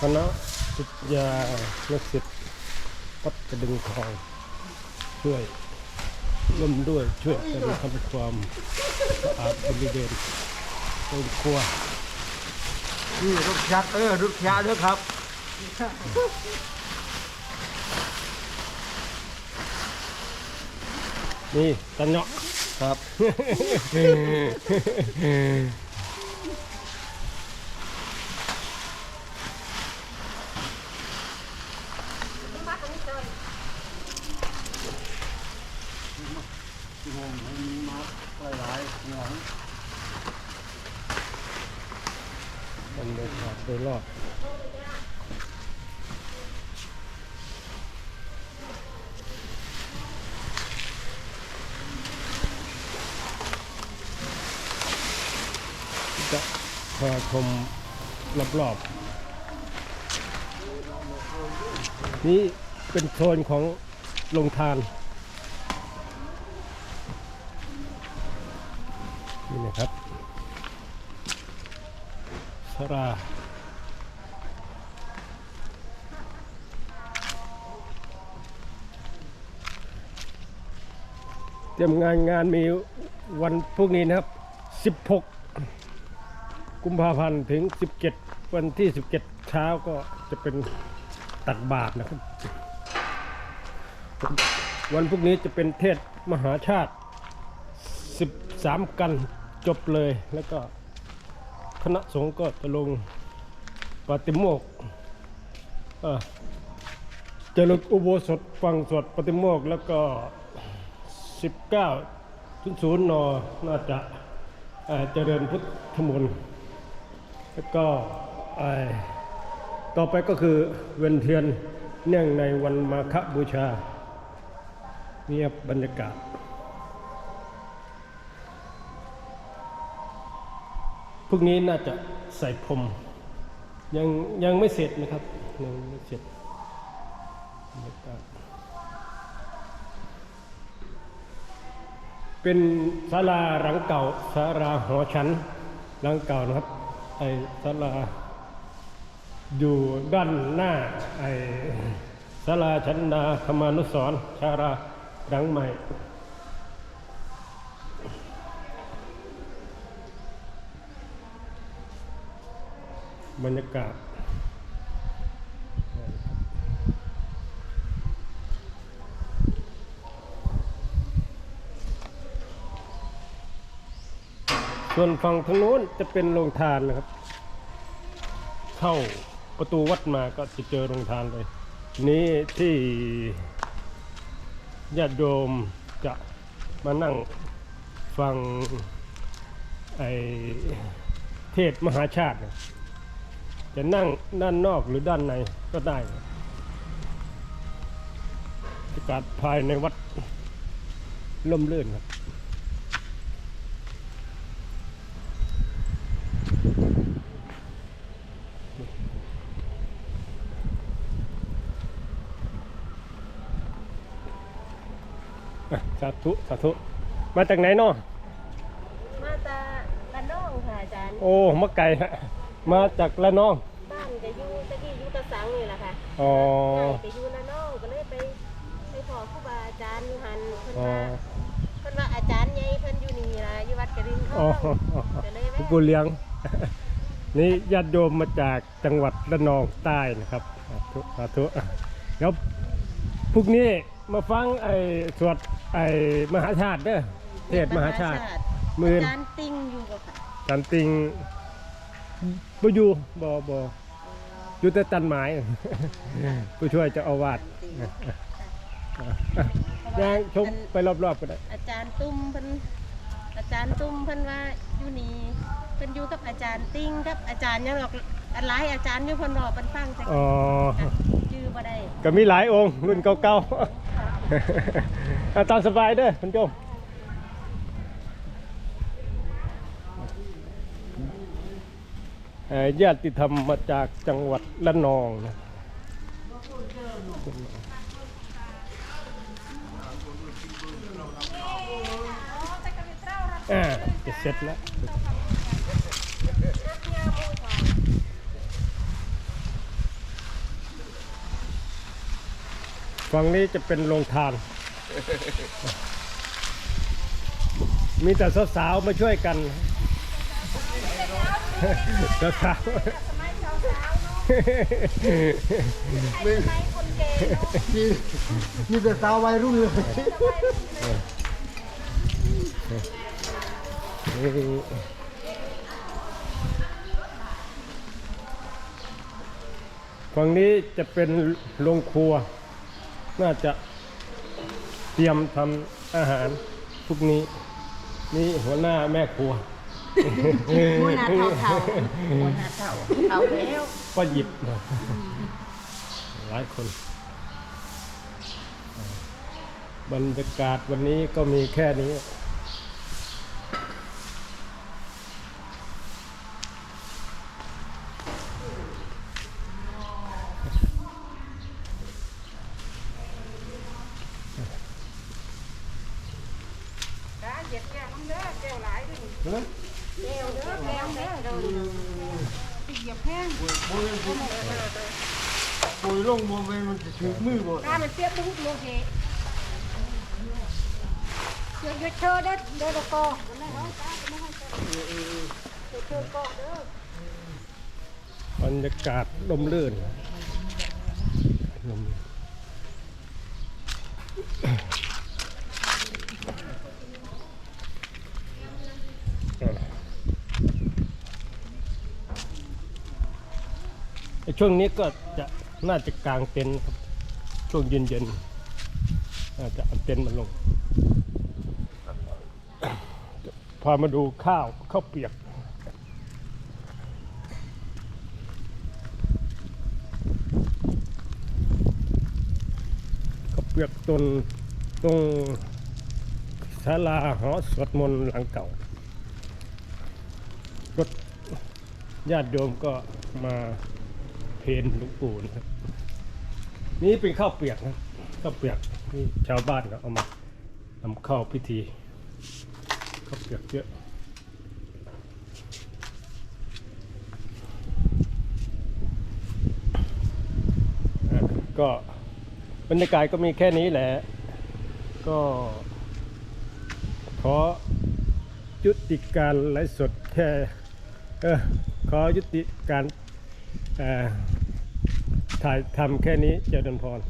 คณะศิษยานักศิษย์วัดกระดึงทองช่วยร่วมด้วยช่วยกันทำความสะอาดบริเวณโรงครัวนี่ลูกชักเออลูกชาด้วยครับนี่ตันเนาะครับ งงมันมาหลายๆงง บรร ยรอบจะพาชมรอบๆนี่เป็นโซนของโรงทาน นี่นะครับสรา รียมงานงานมีวันพรุ่งนี้นะครับ 16 กุมภาพันธ์ถึง 17 วันที่ 17 เช้าก็จะเป็นตักบาทนะครับ วันพรุ่งนี้จะเป็นเทศมหาชาติ 13 กันจบเลยแล้วก็คณะสงฆ์ก็จะลงปาติโมกข์เจะลงอุโบสถฟังสวดปาติโมกข์แล้วก็ 19ศูนย์ศูนย์นน่าจะเจริญพุทธมนต์แล้วก็ต่อไปก็คือเวนเทียนเนื่องในวันมาฆบูชาเงียบบรรยากาศพรุ่งนี้น่าจะใส่พรมยังยังไม่เสร็จนะครับยังไม่เสร็จบรรยากาศ เป็นศาลาหลังเก่าศาลาหอฉันหลังเก่านะครับไอศาลาอยู่ด้านหน้าไอศาลาชันนาธรรมานุสรณ์ศาลาหลังใหม่บรรยากาศ ส่วนฝั่งทางโน้นจะเป็นโรงทานนะครับ เข้าประตูวัดมาก็จะเจอโรงทานเลย นี้ที่ญาติโยมจะมานั่งฟังไอเทศมหาชาติ จะนั่งด้านนอกหรือด้านในก็ได้บรรยากาศภายในวัดล่มเลื่นครับ สาธุสาธุมาจากไหนเนาะมาตาละน้องค่ะอาจารย์ โอ้มาไกลฮะมาจากละนอง บ้านจะอยู่ตะกี้อยู่ตะสังนี่แหละค่ะอ๋อ ไปอยู่ละน้องก็เลยไปไปขอครูบาอาจารย์อยู่หันเพิ่นอ๋อว่าเพิ่นว่าอาจารย์ใหญ่เพิ่นอยู่นี่ล่ะอยู่วัดกระดิ่งทอ๋อองก็เลยหลวงแวะปู่เลี้ยง นี่ญาติโยมมาจากจังหวัดระนองใต้นะครับสาธุสาธุเดี๋ยวพรุ่งนี้ มาฟังไอ้สวดไอ้มหาชาติเด้อเทศมหาชาติหมื่นอาจารย์ติงอยู่บ่ค่ะจันติงบ่อยู่บ่บ่อยู่แต่ตันหมายผู้ช่วยเจะเอาวาดติงย่างชมไปรอบๆก็ได้ อาจารย์ตุ้มเพิ่นอาจารย์ตุ้มเพิ่นว่าอยู่นี่เพิ่นอยู่กับอาจารย์ติงกับอาจารย์ยังหรอกอันหลายอาจารย์อยู่เพิ่นบอกเพิ่นฟังจักอ๋อ ชื่อบ่ได้ก็มีหลายองค์รุ่นเก่าๆ เอาตามสบายเด้อคุณโยมญาติธรรมมาจากจังหวัดละนองนะอ่าจะเสร็จแล้ว ฝั่งนี้จะเป็นโรงทาน มีแต่สาวๆมาช่วยกันสาวมีมีมีแต่สาววัยรุ่นเลยฝั่งนี้จะเป็นโรงครัว น่าจะเตรียมทำอาหารพวกนี้ นี่หัวหน้าแม่ครัว หัวหน้าเท่าเท่าหัวหน้าเท่าเท่าแล้วก็หยิบมาหลายคน บรรยากาศวันนี้ก็มีแค่นี้ ปุยลงโมเมนมันจะถือมือบ่ถ้ามันเปียกปุ๊บโลเฮเดี๋ยวเธอเด้อเด้อตะโกไม่ให้จ้าไม่ให้จ้าเดี๋ยวเธอก็เด้อบรรยากาศลมลื่นลมไอ้ ช่วงนี้ก็จะน่าจะกลางเต็นท์ครับช่วงเย็นๆน่าจะเอาเต็นท์มาลง พามาดูข้าวข้าวเปียกก็เปียกตนตรงศาลาหอสวดมนต์หลังเก่ารถญาติโยมก็มา เพนลวงปู่นะครับ นี่เป็นข้าวเปียกนะข้าวเปียกนี่ชาวบ้านก็เอามานำข้าวพิธีข้าวเปียกเยอะก็บรรยากาศก็มีแค่นี้แหละ ก็ขอยุติการไลฟ์สดแค่เออขอยุติการ ถ่ายทำแค่นี้เจริญพร